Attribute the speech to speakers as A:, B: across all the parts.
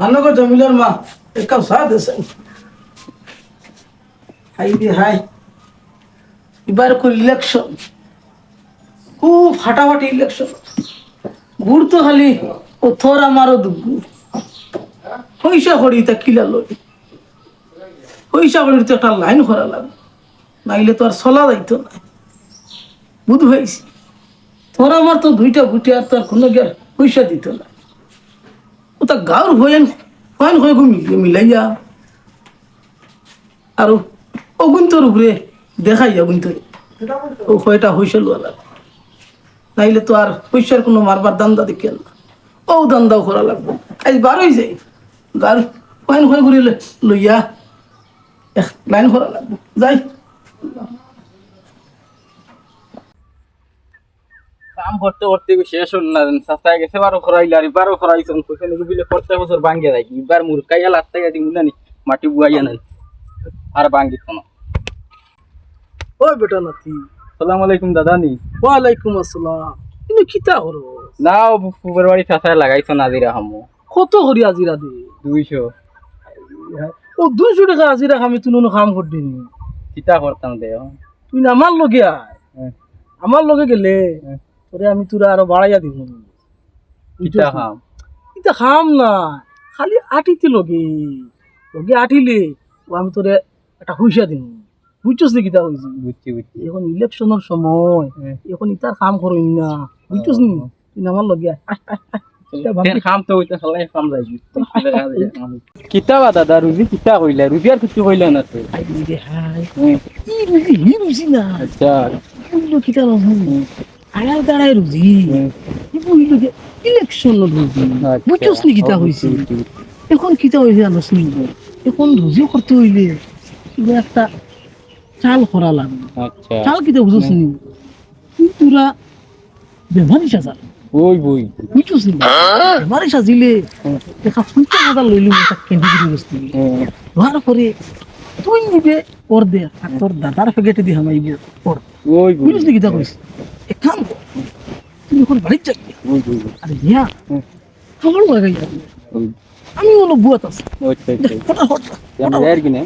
A: হানগো জমিলার মা এক কাপ চা দেছেন? হাই দি হাই। এবার কো ইলেকশন খুব ফাটাফাটি ইলেকশন গুড় তো খালি, ও থর আমারও দুগু পয়সা করি তা কিলা লই। পয়সা করি তো একটা লাইন করা লাগবে। নাইলে তো আর চলা যাইতো না। বুধ হয়েছি তোর আমার তো দুইটা গুটি, আর তো আর কোনো পয়সা দিত না। ও তা গাঁর হয়েন হয়েন হয়ে গো মিলাইয়া। আর অগুন্তর উপরে দেখাইয়া গুন্তরে ও হয়টা হইসে লোয়া নাইলে তো আর পয়সার কোনো মারবার দান্দা দেখি না। ও দান্দাও করা লাগবে। আজ বারোই যাই গার হয়েন হয়ে ঘুরে লইয়া লাইন করা লাগবে। যাই।
B: কাম করতে করতে শেষ হল না? সাস্তায় গেছে বারো খরাইলে আর এবারও খরাইছেন নাকি বিলে প্রত্যেক বছর ভাঙ্গে যায় এবার মুরকাইয়া লাস্তাইয়া দিমু না মাটি বুয়াইয়া নাই। আর ভাঙ্গি কোনো।
A: ওই বেটা নাতি।
B: সালাম আলাইকুম দাদা নি।
A: ওয়ালাইকুম আসসালাম। তুমি কিতা করো
B: না ফুবের বাড়ি চাচায় লাগাইছো নাজিরা হামু।
A: কত করি আজিরা দে?
B: দুইশো।
A: ও দুইশো টাকা আজিরা আমি তুই কাম করদিনি
B: চিতা করতাম দে
A: তুই আমার লগে আয়।
B: হ্যাঁ।
A: আমার লগে গেলে।
B: হ্যাঁ।
A: তোরে আমি তোরা আরও বাড়াইয়া দিব।
B: চিতা খাম
A: এটা খাম না খালি আটিতে লগে। লগে আটিলে ও আমি তোরে একটা হুইসা দিন বুঝছস নাকি তা হয়েছে
B: বুঝছি বুঝছি।
A: এখন ইলেকশনের সময়
B: হ্যাঁ।
A: এখন ইতার কাম করই না। বুঝছস নি? তুই আমার লগে আয়। আয়, আয়, আয়। এটা ভাবি-
B: ফের খাম তো হইতে খালাই খাম যাইবি কিতা বা দাদা রুজি কিতা কইলা? রুজি আর কিছু কইলা না তো?
A: না।
B: আচ্ছা।
A: আড়াল দাঁড়ায় রুজি ইলেকশন রুজি। বুঝছস নি কিতা
B: বুঝছি।
A: এখন কিতা হইছে জানোস নি? এখন রুজি করতে হইলে একটা চাল করা লাগবে।
B: আচ্ছা।
A: চাল কিতা বুঝছস নি? তোরা বেমারি সাজা
B: ওই বই
A: বুঝছস নি? বেমারি সাজিলে দেখা পঞ্চাশ হাজার লইলি একটা ক্যান্ডিডেট লোহার পরে তুই নিবে ওর দে আর তোর দাদার প্যাকেটে দিয়ে হামাইব ওর।
B: ওই
A: বুঝলি। কিতা কইস? এক কাম তুই এখন বাড়ির যাবি আরে ইয়া আমার লাগাই আমি হলো বুয়াত আছে।
B: আমি যাই কি না?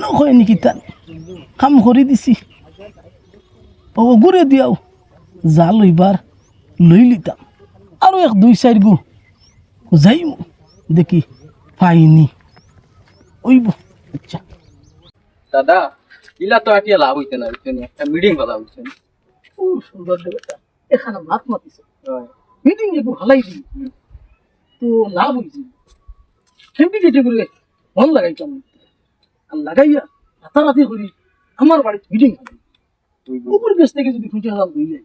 A: নকয় নেকি তার? কাম করে দিছি। ও ঘুরে দিয়াও। যা লইবার লই লিতাম আরও এক দুই চার গু। যাইম দেখি পাইনি। ওইব আচ্ছা।
B: দাদা ইলা তো আটিয়া লাভ হইতে না বুঝছেন একটা মিটিং কথা বুঝছেন
A: খুব সুন্দর দেবতা এখানে মাত মাতিছে। মিটিং একটু ভালাই দি তো লাভ হয়েছে কেমনি কেটে করে মন লাগাইতাম। আর লাগাইয়া রাতারাতি করি আমার বাড়িতে মিটিং হবে। উপর বেশ থেকে যদি খুঁজে হাজার হইলে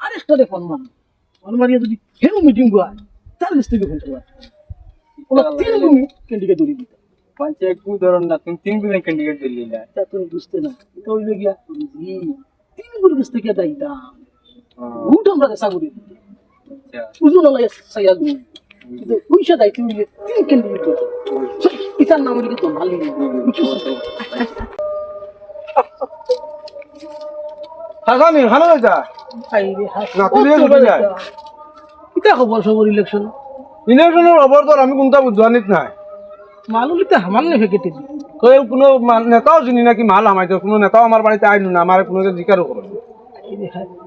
A: আরেকটা দেখুন মান মারিয়া যদি হেন মিটিং হয় তার কাছ থেকে খুঁজে হাজার ওরা তিন গুমি ক্যান্ডিকে দৌড়ি দিত
B: পাঁচে একটু ধরুন না তুমি তিন দিনের ক্যান্ডিডেট দিলি না
A: তা তুমি বুঝতে না এটা হইলে গিয়া জি, তিনগুলো কাছ থেকে দাইতাম উঠ আমরা দেশা করি
B: আচ্ছা
A: বুঝুন না লাগে সাইয়া গুমি কিন্তু পয়সা দাইতে হইলে তিন ক্যান্ডিডেট ইতার নাম লিখে তো ভালো
C: হাসানি ভালো হয়েছা না, তুলিয়ে
A: ইতা খবর সবর ইলেকশন
C: ইলেকশনের খবর তোর আমি কোনটা বুঝবানিত নাই।
A: মালুলিতে হামান নে ফেকেটে দি
C: কেউ কোনো নেতাও চিনি নাকি মাল আমাইতো কোনো নেতাও আমার বাড়িতে আইনু না আমার কোনো জিকারও করে।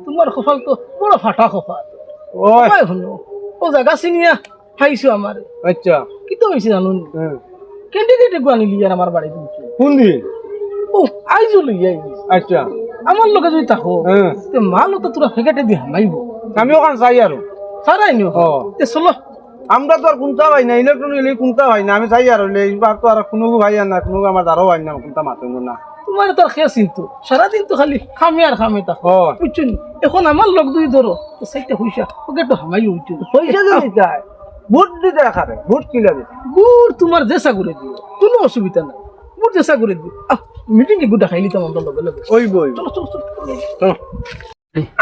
A: তোমার কপাল তো বড় ফাটা কপাল।
C: ওই।
A: হলো? ও জায়গা চিনিয়া খাইছো আমার।
C: আচ্ছা।
A: কি তো হয়েছে জানুন। ক্যান্ডিডেট একটু আনিলি আর আমার বাড়িতে।
C: কোন দিন?
A: ও আইজো লই
C: আচ্ছা।
A: আমার লোকে যদি থাকো
C: হ্যাঁ।
A: তে মালও তো তোরা ফেকেটে দি হামাইব।
C: আমিও কান চাই আর
A: সারাই নিও চলো।
C: আমরা তো আর কোনটা ভাই না ইলেকট্রন এলে কোনটা ভাই না। আমি চাই আর হইলে এইবার তো আর কোনো ভাই আর না কোনো আমার দ্বারাও ভাই না কোনটা মাতেন না।
A: তোমার তোর খেয়ে চিন্তু? সারাদিন তো খালি খামে আর খামে তা
C: ও।
A: বুঝছ এখন আমার লোক দুই ধরো। তো সেইটা পয়সা ওকে একটু হামাই উঠছো।
C: পয়সা যদি যায় ভোট দিতে রাখাবে ভোট কিলা দিতে।
A: গুড় তোমার জেসা করে দিও কোনো অসুবিধা নাই। গুড় জেসা করে দিও। মিটিং এ গুড়া খাইলি তোমার দল লগে লগে
C: ওই বই।
A: চলো চলো চলো।
C: চলো।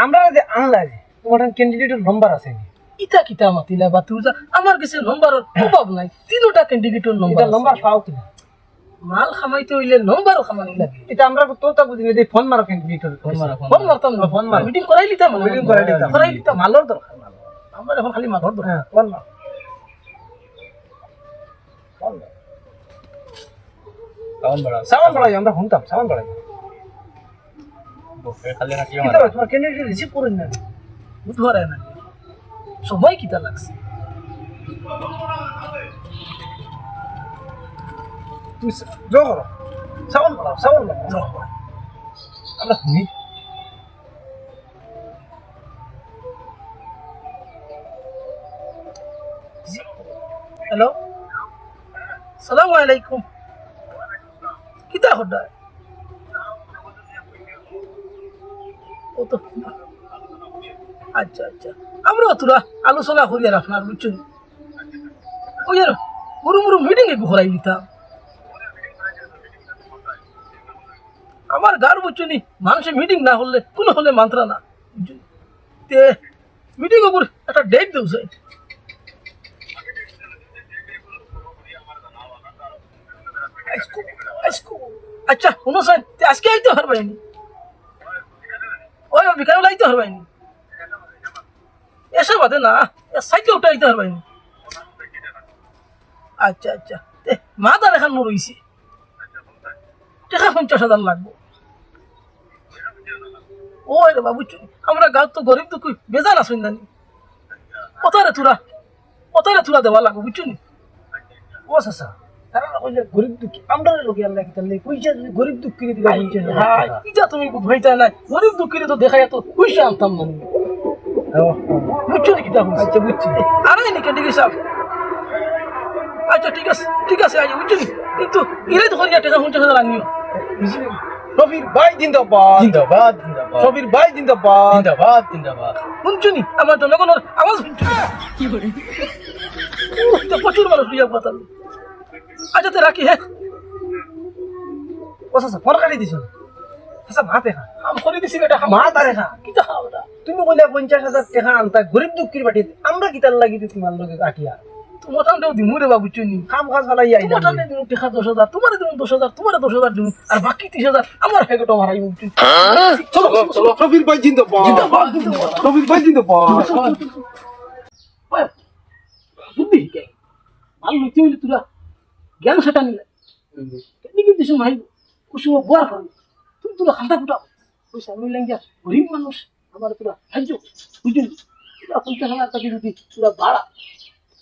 D: আমরা যে আনলাই তোমার ক্যান্ডিডেটের নম্বর আছে
A: ইটা কিতা মাতিলা বা যা আমার কাছে নম্বর অভাব নাই। তিনটা ক্যান্ডিডেটের নম্বর
D: নম্বর পাও কিনা
A: মাল খামাইতে হইলে নম্বরও খামানি লাগে।
C: এটা আমরা তো তা বুঝি না ফোন মারো ক্যান্ডিডেট
B: ফোন মারা ফোন
A: মারতাম না
C: ফোন মার।
A: মিটিং করাই লিতাম
C: Meeting করাই লিতাম।
A: করাই লিতাম মালর দরকার আমার এখন খালি মালর দরকার
C: হ্যাঁ ফোন মার
B: সাউন্ড বাড়া
C: সামান বাড়াই আমরা শুনতাম সামান বাড়াই
B: খালি হাঁটি
C: কিতা তোমার ক্যান্ডিডেট রিসিভ করেন না
A: বুধবার না সময় কিতা লাগছে?
C: তুমি জো করো। সামান বাড়াও সামান বাড়াও আমরা শুনি।
A: হ্যালো সালাম আলাইকুম। কিতা হড্ডা ও তো আচ্ছা আচ্ছা। আমরাও তোরা আলোচনা করি আর আপনার বুঝছেন। ওই আর মুরু মুরু মিটিং এ ঘোরাই দিতাম। আমার গার বুঝছনি মানুষের মিটিং না হলে, কোনো হলে মান্ত্রা না তে মিটিং উপর একটা ডেট দেউছে আচ্ছা শুনো স্যার আজকে আইতে পারবাইনি ওই, বিকালে আইতে পারবাইনি এসে বাদে না সাইকেল উঠে আইতে পারবাইনি আচ্ছা আচ্ছা। তে মা তার এখন রইছে টাকা পঞ্চাশ হাজার লাগবো। ওই রে বাবু আমরা গাঁত তো গরিব তো কই বেজান আসুন জানি তুরা? তুরা দেওয়া লাগবো বুঝছ নি?
C: ও সাসা গরিব দুঃখী আমরা লোকে আল্লাহ কি তাহলে পয়সা যদি গরিব দুঃখী দিলে
A: তুমি বুঝাইতা নাই গরিব দুঃখীরে তো দেখাই তো পয়সা আনতাম না। বুঝছ নি কিতা
C: আচ্ছা বুঝছি
A: আরে নি কেটে গেছে আচ্ছা ঠিক আছে ঠিক আছে আজ বুঝছ কিন্তু ইরে তো করিয়া টাকা পঞ্চাশ হাজার আনিও
C: শফির ভাই জিন্দাবাদ
B: জিন্দাবাদ
C: শফির ভাই জিন্দাবাদ
B: জিন্দাবাদ জিন্দাবাদ
A: শুনছো নি আমার জনগণের আওয়াজ শুনছো নি? উহ, তো প্রচুর মানুষ বিয়া পাতাম আচ্ছা তো রাখি হ্যাঁ
C: ও সাসা ফোন কাটি দিছ আচ্ছা মা দেখা
A: আম করে দিছি এটা
C: মা তারে খা
A: খাওয়া এটা
C: তুমি কইলে পঞ্চাশ হাজার টাকা আনতা গরিব দুঃখীর বাটি আমরা কিতার লাগি তোমার লগে কাটিয়া?
A: তোমার টানটাও দিমু রে বাবু চুনি
C: কাম কাজ ফালাই আইলা
A: তোমার টানে দিমু টাকা দশ হাজার তোমার দিমু দশ হাজার তোমার দশ হাজার দিমু আর বাকি তিরিশ হাজার আমার ফেকটো মারাই মুখ
C: চলো চলো ভাই জিন্দাবাদ। ভাই জিন্দাবাদ।
A: বুদ্ধি কে? ভালো লইতে হইলে তোরা জ্ঞান সেটা নিলে। কেমনি কিন্তু ভাই কুসুম বুয়ার করে তুমি তোরা খান্তা ফুটাও পয়সা আমি লাগিয়া গরিব মানুষ। আমার তোরা সাহায্য বুঝলি তোরা পঞ্চাশ হাজার টাকা যদি তোরা বাড়া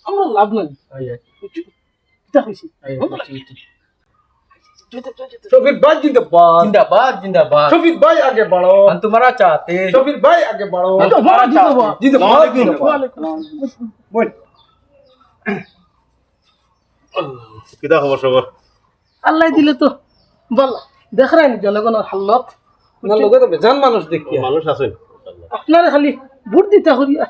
A: আমরা লাভ নাই বুঝলি কিতা হয়েছে
C: শফির ভাই জিন্দাবাদ
B: জিন্দাবাদ জিন্দাবাদ
C: শফির ভাই আগে বাড়ো
B: हम तुम्हारा चाहते हैं
C: শফির ভাই আগে বাড়ো
A: জিন্দাবাদ, জিন্দাবাদ।
C: জিন্দাবাদ
A: ওয়ালাইকুম
C: বল
E: কিতা খবর সবর
A: আল্লাহ দিলে তো বল দেখ রায় জনগণের হাল্লত
C: না লগে তো বেজান মানুষ দেখি
E: মানুষ আছেন
A: আপনারা খালি ভোট দিতে হরিয়া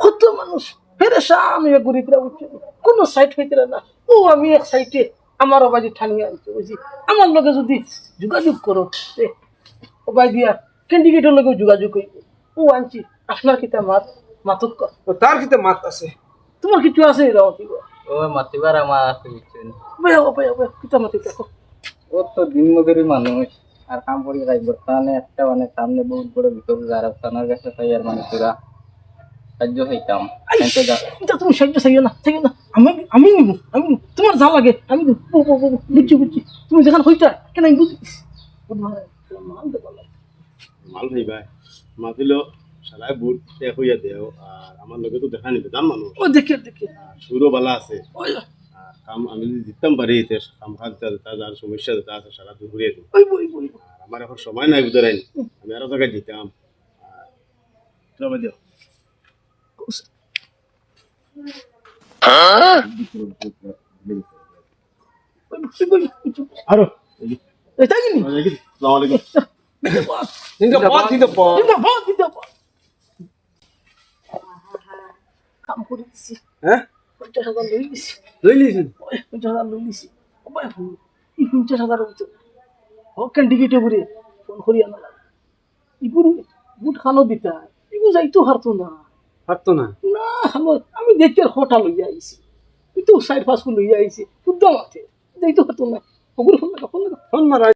A: কত মানুষ পেরেশান হয়ে গরিবরা উঠছে। কোনো সাইড হইতে না। ও আমি এক সাইডে আমার অবাজি ঠানিয়ে আনছে বুঝি আমার লগে যদি যোগাযোগ করো অবাই দিয়া ক্যান্ডিডেটের লগে যোগাযোগ করি ও আনছি। আপনার কিতা মাত? মাতক
C: তার কিতে মাত আছে?
A: তোমার কিছু আছে রাওতি
B: ও মাতিবার আমার আছে বুঝছেন
A: ভাই ভাই ভাই কিতা মাতি দেখো
B: ও তো দিনমজুরি মানুষ। আর কাম করি যাইব। তাহলে একটা মানে সামনে বহুত বড় ভিতর যারা থানার কাছে তাই আর মানে তোরা সাহায্য হইতাম কিন্তু
A: তুমি সাহায্য চাইও না চাইও না। আমি আমি নিব আমি তোমার যা লাগে আমি বুঝছি বুঝছি। তুমি যেখানে হইতা কেন আমি বুঝি মাল দেবা লাগে।
E: মাল মাতিল সারাই বুট শেষ হইয়া দেও। আর আমার লগে তো দেখা নিবে জান মানুষ
A: ও দেখে দেখে।
E: সুরও বালা আছে। কাম আমি যদি দিতাম পারি কাম যার সমস্যা যেটা আছে সারা দূর ঘুরিয়ে দিই
A: ওই বই বই।
E: আমার এখন সময় নাই বুঝাই আমি আরও জায়গায় দিও।
A: আরও। নি
E: আসসালামু আলাইকুম।
A: এটা বহুত দিতে কাম করে দিছি।
C: হ্যাঁ?
A: পঞ্চাশ হাজার লই দিছি
C: লই লিছেন
A: ওই পঞ্চাশ হাজার লই দিছি ও ভাই এই পঞ্চাশ হাজার হইতো ও ক্যান্ডিডেটে ঘুরে ফোন করি আনা ইগুরু বুট খানো দিতা ইগু যাইতো হারতো না
C: পারতো না
A: না আমার আমি দেখতে হটা লইয়া আইছি তুই তো সাইড ফাস লইয়া আইছি শুদ্ধ মাথে যাইতো হারতো না ওগুলো ফোন লাগা ফোন লাগা
C: ফোন মারা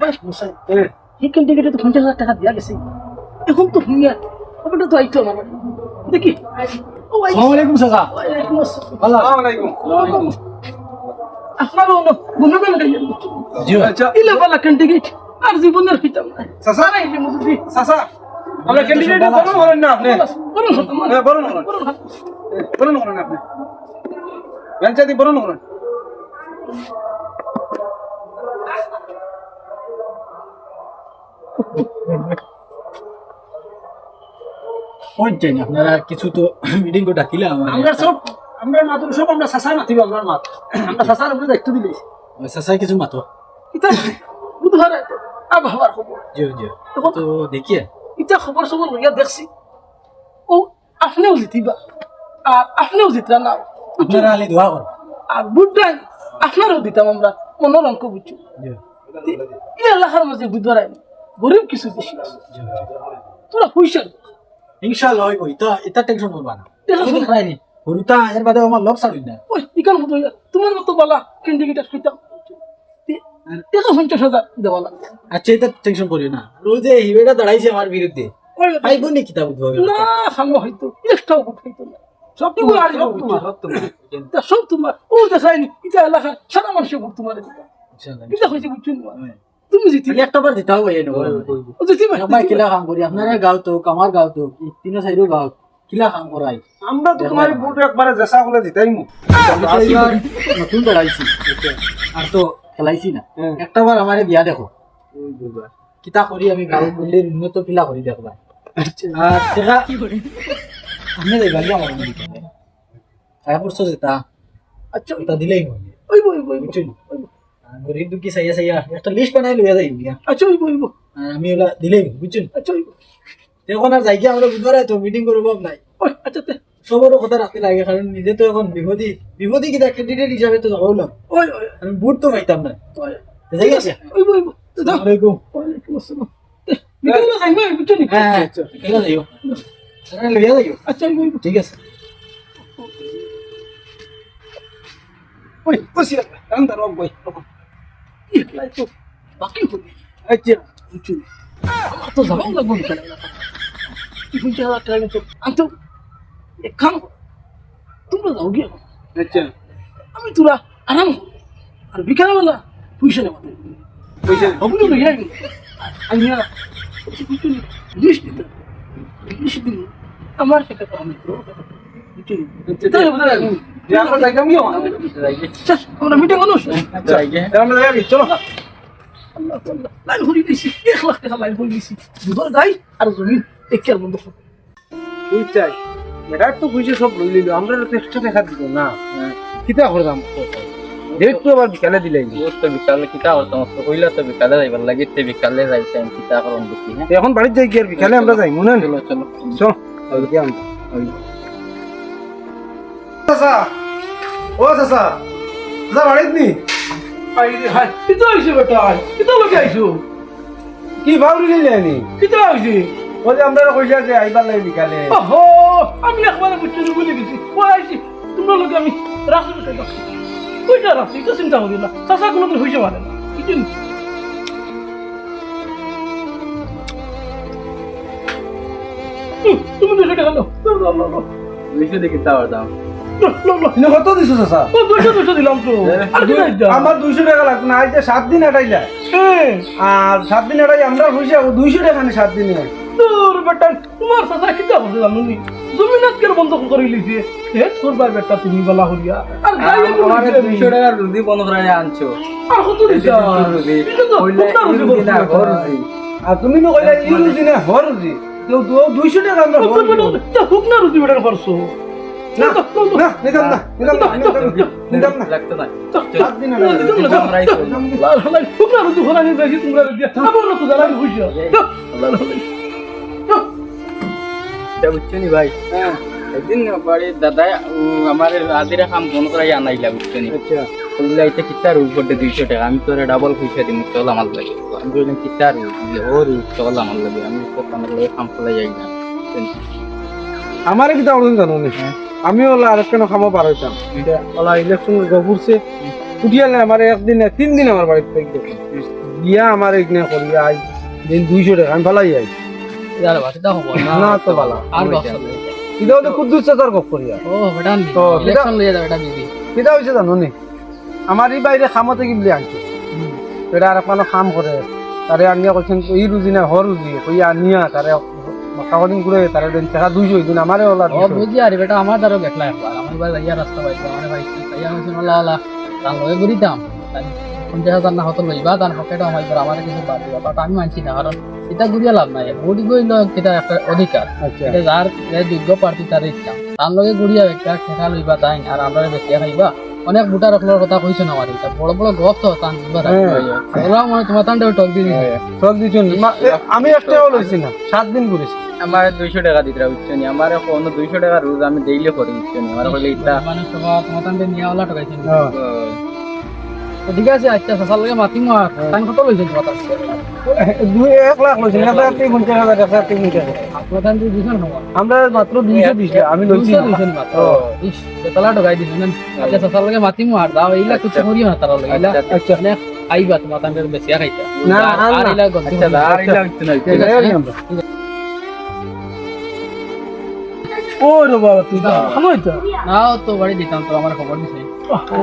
A: বাইশ বসাই এই ক্যান্ডিডেটে তো পঞ্চাশ হাজার টাকা দেওয়া গেছে। এখন তো হুইয়া ওটা তো আইতো আমার দেখি। ও আইছে।
F: আলাইকুম চাচা।
A: ওয়ালাইকুম আসসালাম।
C: আসসালামু আলাইকুম।
A: আপনারও হলো গুণগান গাইলেন
F: জি
C: আচ্ছা
A: ইলে বালা ক্যান্ডিডেট আর জীবনের হইতাম না
C: চাচা
A: সারা ইলে মুদি
C: চাচা আমরা ক্যান্ডিডেট বলুন বলেন না আপনি
A: বলুন হতো মানে
C: হ্যাঁ বলুন বলুন
A: বলুন হতো।
C: বলুন বলেন আপনি পঞ্চায়েত বলুন বলেন
F: পয়েন্ট চাই না আপনারা কিছু তো মিটিং করে ডাকিলাম
A: আমরা সব আমরা মাতুর সব আমরা সাসার মাতিব আমরা মাত আমরা সাসার উপরে দায়িত্ব দিলে।
F: চাচাই কিছু মাতো?
A: ইতা বুধবার আবহাওয়ার খবর।
F: জি জি তো দেখিয়ে।
A: ইতা খবর সবর লইয়া দেখছি। ও আপনিও জিতিবা। আর আপনিও জিতরা না।
F: আপনারা আলি দোয়া করো।
A: আর বুধটাই আপনারও দিতাম আমরা মনের অঙ্ক বুঝছ। এই এলাকার মাঝে বুধবার গরিব কিছু বেশি তোরা পয়সা
F: ইনশাআল্লাহ হইব। এটা এটা টেনশন করবা না। খাইনি। হরুতা এর বাদে আমার লক না।
A: ওই ইকান মতো তোমার মতো বালা হইতাম টাকা পঞ্চাশ হাজার দেওয়া লাগবে
F: আচ্ছা এটা টেনশন করিও না। রোজ যে হিবেটা দাঁড়াইছে আমার বিরুদ্ধে।
A: ওই
F: আইব নি কিতাব উদ্ভব
A: না সাঙ্গ হইতো একটাও ভোট হইতো না। সব তোমার আর সব তোমার। তা সব তোমার। ও দেখায়নি এটা এলাকার সারা মানুষের ভোট তোমার। হয়েছে বুঝছ না? তুমি জিতি।
F: একটা বার দিতে হবে এই নেব
A: জিতি ভাই
F: আমার কিলা কাম করি আপনারা গাঁও তো আমার গাঁও তো তিন সাইডও গাঁও কিলা কাম করাই
C: আমরা তো তোমার বুট একবারে জেসা করে দিতাই মু
F: নতুন দাঁড়াইছি আর তো খেলাইছি না। একটা বার আমার দিয়া দেখো। কিতা করি আমি গাঁও বললে উন্নত কিলা করি দেখবা আর দেখা আপনি দেখবেন আমার পড়ছো যেটা
A: আচ্ছা।
F: ওটা দিলেই মনে
A: ওই বই বই
F: বুঝছেন গরিব দুঃখী সাইয়া সাইয়া একটা লিস্ট বানাই লইয়া যাই
A: আচ্ছা ওই বই
F: আমি ওলা দিলেই বুঝছেন
A: আচ্ছা ওই
F: এখন আর যাই গিয়া আমরা বুধবারে তো মিটিং করব নাই।
A: আচ্ছা
F: সবারও কথা রাখতে লাগে কারণ নিজে তো এখন বিপদী বিপদী কিনা ক্যান্ডিডেট হিসাবে তো হলাম
A: ওই ওই
F: আমি বুট তো পাইতাম না যাই আছে।
A: ওই
F: আসসালামাইকুম
A: ওয়ালাইকুম আসসালাম নি
F: হ্যাঁ ঠিক আছে। যাইও
A: আচ্ছা ওই
F: ঠিক
C: বই
A: বাকি হবি আচ্ছা নি আমার তো যাবাও লাগবো বিকেলে কি পঞ্চাশ হাজার টাকা তো আনতো এক কাম। তোমরা যাও গিয়ে।
C: আচ্ছা।
A: আমি তোরা আরাম। আর বিকালবেলা পয়সা নেওয়া
C: পয়সা
A: ওগুলো লইয়া গেল আমি না লিস্ট দিতে লিস্ট দিন আমার টাকা তো আমি যাবে।
C: আমরা
A: মিটিং অনুস
C: আচ্ছা। চলো।
A: আল্লাহ আল্লাহ। লাইন ভরি দিছি এক লাখ টাকা লাইন ভরি দিছি। দুধর গাই আর জমিন একের বন্ধ করো।
C: তুই চাই। এটার তো পয়সা সব লই লিল আমরা তো এক্সট্রা টাকা দিব না। কিতা করলাম ডেট আবার বিকালে দিলাই
F: তো বিকালে কিতা হতো তো কইলা তো বিকালে যাইবার লাগিতে বিকালে যাইতে আমি কিতা হ্যাঁ
C: এখন বাড়িতে যাই কি আর? বিকালে আমরা যাই মনে
F: চলো চলো।
C: চল। ওইদিকে আমরা। চাচা। ও চাচা। যা বাড়িত নি?
A: আই হাই কিতা হইছে বেটা? কিতা লগে আইছো?
C: কি ভাবলি যায়নি
A: কিতা হইছে?
C: ও যে আমরা কইলা যে আইবার লাগে বিকালে
A: ওহো আমি একবারে বুঝছি বলে গেছি ও আইছি তোমরা লোকে আমি রাখছি বেটা কইটা রাখছি এটা চিন্তা করি না। কোনো দিন হইছে না। তুমি দুশো টাকা লো লো লো লো লো
F: দুইশো দেখি তা দাম
C: কত দিছো চাচা?
A: ও দুশো দুশো দিলাম তো। আর কি নাই যা
C: আমার দুইশো টাকা লাগতো না আজ সাত দিন হাঁটাইলা আর সাত দিন হাঁটাই আমরা পয়সা দুইশো টাকা নি সাত দিনে।
A: তোর বেটা তোমার চাচা কিতা করছে জানুনি জমিনাত কেন বন্ধ করে লিছে হেড করবার বেটা তুমি বলা হলিয়া আর গায়ে
F: আমার দুইশো টাকার রুদি বন্ধ করে আনছো।
A: আর কত দিছা এটা তো ফুটা রুজি
C: আর তুমি তো কইলা ই রুজি না হর রুজি তো দুইশো টাকা আমরা হর রুজি।
A: হুক না রুজি বেটার করছ
C: না না নিতাম না নিতাম না নিতাম না,
F: লাগতো না। ভাই? একদিন আমার আদিরা কাম বন্ধ আনাইলা বুঝছ
C: আচ্ছা।
F: কইলা এটা কিতা রুজ করতে দুইশো টাকা? আমি তোরে ডাবল পয়সা দিম চল আমার লাগে। আমি বললাম কিতা ও চল আমার লাগে। আমি তো আমার লাগে কাম চলে যাই না?
C: আমারে কিতা করুন জানো নি আমি ওলা আর কেন খামো পারাইতাম এটা ওলা ইলেকশন গফুরছে উঠিয়া না আমার একদিন তিন দিন আমার বাড়িতে থেকে গিয়া আমার এখানে করিয়া আই দিন দুইশো টাকা আমি ফালাই আই। না তো ভালো
B: আর
C: এটা হচ্ছে কুদ্দুস চাচার গপ করিয়া
B: ও বেটা
C: তো,
B: ইলেকশন লইয়া যাবে এটা বিধি
C: কেটা হয়েছে জানো নি? আমার এই বাইরে খামতে কি বলে আনছে। এটা আর কোনো কাম করে তারে আনিয়া করছেন ই রুজি না হর রুজি কইয়া আনিয়া তারে কাগদিন করে তারে দিন টাকা দুইশো দিন আমারে ওলা
B: ও বুঝি আর বেটা আমার দ্বারা দেখলা একবার। আমি এবার যাইয়া রাস্তা পাইছি আমার ভাই আমি শুনলাম আল্লাহ আল্লাহ তার লগে ঘুরিতাম। পঞ্চাশ হাজার না হতো লইবা তার পকেটে আমার এবার আমার কিছু বাদ দিবা। বাট আমি মানছি না কারণ এটা ঘুরিয়া লাভ নাই। ভোট গইল এটা একটা অধিকার।
C: আচ্ছা।
B: এটা যার যোগ্য প্রার্থী তার ইচ্ছা। তার লগে ঘুরিয়া একটা ঠেকা লইবা তাই আর আমরা বেশি খাইবা। অনেক বুটা রাখলার কথা কইছো না মারি এটা। বড় বড় গপ তো তান দিবা ওরাও মানে তোমার তান টক দিয়ে দি
C: সব দিছুন আমি একটাও লইছি না। সাত দিন ঘুরেছি
G: আমার দুইশো টাকা দিতে বুঝছ নি? আমার কোনো দুইশো টাকা রোজ আমি ডেইলি করি বুঝছ নি? আমার হলে ইটা
B: মানে তোমার তোমার তান নিয়া ওলা টাকা
C: হ্যাঁ।
B: ঠিক আছে আচ্ছা সাসার লগে মাতিম আর টাইম কত লইছে তোমার
C: দুই এক লাখ লইছি এক লাখ তিন পঞ্চাশ হাজার এক লাখ তিন পঞ্চাশ হাজার।
B: আপনার দিছেন
C: আমরা মাত্র দুইশো দিছি আমি লইছি
B: দিছেন মাত্র ইস বেতলা টকাই দিছেন আচ্ছা সাসার লগে মাতিম আর দাও এইলা কিছু করিও না তার লগে।
C: আচ্ছা
B: আইবা তোমার তান্ডে বেশি খাইতা
C: না,
B: আর
C: না, না।
B: এইলা গন্তি
G: আচ্ছা আর ইলা হচ্ছে না
B: ঠিক আছে,
C: ও রে বাবা তুই ভালো হইতো
B: নাও তো। বাড়ি দিতাম তো আমার খবর দিছে।
C: ও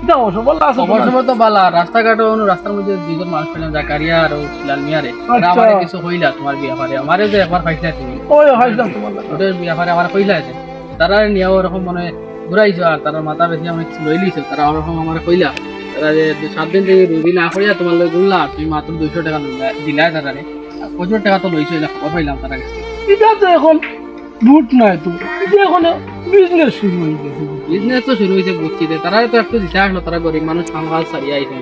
C: অসব বলা আছে
B: খবর তো বালা রাস্তাঘাটে অনু রাস্তার মধ্যে দুইজন মানুষ পেলাম জাকারিয়া আর লাল মিয়ারে
C: আচ্ছা।
B: আমারে কিছু কইলা তোমার ব্যাপারে আমারে যে একবার পাইছিলা তুমি।
C: ওই হাইলাম তোমার।
B: ওদের ব্যাপারে আমার কইলা আছে তারা নিয়েও ওরকম মনে ঘুরাইছো আর তারা মাথা বেশি কিছু লই লিছো তারা ওরকম আমার কইলা তারা যে সাত দিন থেকে রুগী না করিয়া তোমার লই ঘুরলা তুমি মাত্র দুইশো টাকা দিলাই তারারে প্রচুর টাকা তো লইছো এটা খবর পাইলাম তারা কাছে।
C: এটা তো এখন বুট নাই তো। এটা এখন বিজনেস শুরু হয়ে গেছে।
B: বিজনেস তো শুরু হয়েছে বুঝছি তারা তো একটু দিতে আসলো তারা গরিব মানুষ কাজ সারিয়ে আইছে।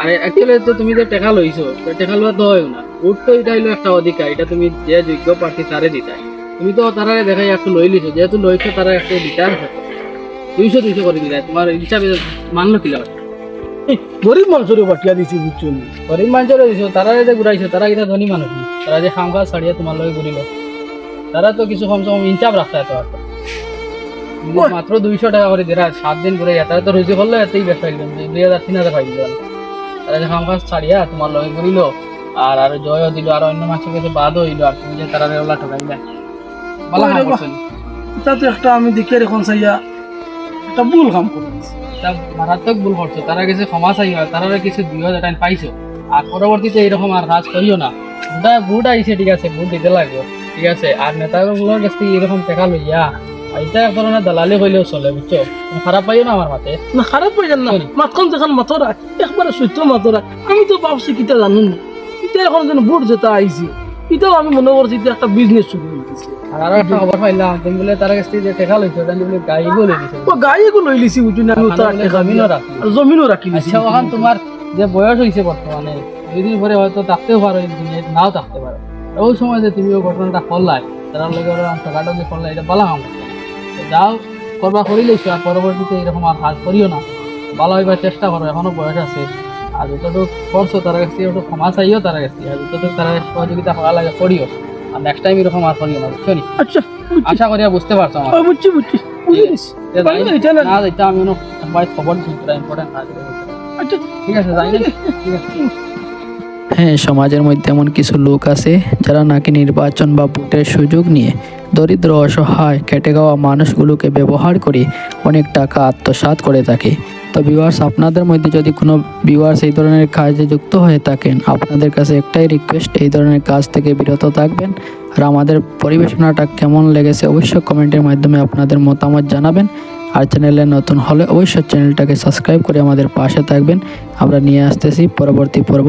B: আর অ্যাকচুয়ালি তো তুমি যে টাকা লইছো টাকা লওয়া তো হয় না। ভোট তো এটা হইল একটা অধিকার এটা তুমি যে যোগ্য প্রার্থী তারে দিতাই। তুমি তো তারা দেখাই একটু লই লিছো যেহেতু লইছো তারা একটু দিতার দুইশো দুইশো করে দিলাই তোমার হিসাবে মানলো কিলা
C: গরিব মানুষের বাটিয়া দিছি বুঝছ
B: গরিব মানুষের দিছো তারা যে ঘুরাইছো তারা এটা ধনী মানুষ। তারা যে খাম কাজ ছাড়িয়ে তোমার লগে ঘুরিল তারা তো কিছু কম ইনচাপ রাখতে তো মাত্র দুইশো টাকা করে দিরা সাত দিন ঘুরে তারা তো রুজি করল এতেই বেশ পাইলাম দুই হাজার তিন হাজার পাইল। তারা যে খাম কাজ ছাড়িয়া তোমার লগে ঘুরিল আর আর জয় দিল আর অন্য মানুষের কাছে বাদও হইল আর তুমি যে তারা ওলা ঠকাইলা। ভালো কাম করছেন
C: এটা তো একটা আমি দেখে এখন চাইয়া একটা ভুল কাম করে
B: তা মারাত্মক ভুল করছ। তারা কিছু ক্ষমা চাই হয় তারা কিছু দুই হাজার টাইম পাইছো। আর পরবর্তীতে এরকম আর কাজ করিও না। বুট আইছে ঠিক আছে বুট দিতে লাগবে ঠিক আছে। আর নেতাগুলোর কাছ থেকে এরকম টাকা লইয়া এটা এক ধরনের দালালি হইলেও চলে বুঝছ? খারাপ পাইও না আমার মাতে।
A: না খারাপ যান না. মাতখন যখন মাতরা একবারে সত্য মাতরা আমি তো ভাবছি কিটা জানো না? এটা এখন যেন ভোট যেটা আইছে এটাও আমি মনে করছি যে একটা বিজনেস শুরু হয়ে গেছে।
B: আর একটা খবর পাইলাম তুমি বলে তার কাছ থেকে যে টাকা লইছো ওটা বলে গাড়ি বলে দিছে
A: ও গাড়ি লই লিছি বুঝি আমি
B: ওখানে
A: তার
B: বলে
A: টাকা
B: জমিনও রাখি
A: জমিনও রাখি লিছি
B: আচ্ছা ওখান তোমার যে বয়স হয়েছে বর্তমানে দিন পরে হয়তো থাকতেও পারো নাও থাকতে পারো ওই সময় যে তুমি ওই ঘটনাটা করলাই তার লগে টাকাটা যে করলাই এটা বালা। তো যাও করবা করি লইছো আর পরবর্তীতে এরকম আর কাজ করিও না। ভালো হইবার চেষ্টা করো এখনও বয়স আছে। আর যতটুকু করছ তার কাছ থেকে একটু ক্ষমা চাইও তার কাছ। থেকে আর যতটুকু তারা সহযোগিতা করা লাগে করিও। আর নেক্সট টাইম এরকম আর করিও না বুঝছ
A: আচ্ছা
B: আশা করিয়া বুঝতে পারছ আমার
A: বুঝছি বুঝছি। না
B: আমি খবর দিচ্ছি ইম্পর্টেন্ট কাজ
A: আচ্ছা।
B: ঠিক আছে যাই ঠিক আছে।
H: হ্যাঁ সমাজের মধ্যে এমন কিছু লোক আছে যারা নাকি নির্বাচন বা ভোটের সুযোগ নিয়ে দরিদ্র, অসহায়, কেটে খাওয়া মানুষগুলোকে ব্যবহার করে অনেক টাকা আত্মসাৎ করে থাকে। তো ভিউয়ার্স আপনাদের মধ্যে যদি কোনো ভিউয়ার্স এই ধরনের কাজে যুক্ত হয়ে থাকেন, আপনাদের কাছে একটাই রিকোয়েস্ট এই ধরনের কাজ থেকে বিরত থাকবেন আর আমাদের পরিবেশনাটা কেমন লেগেছে অবশ্যই কমেন্টের মাধ্যমে আপনাদের মতামত জানাবেন। আর চ্যানেলে নতুন হলে অবশ্যই চ্যানেলটাকে সাবস্ক্রাইব করে আমাদের পাশে থাকবেন। আমরা নিয়ে আসতেছি পরবর্তী পর্ব।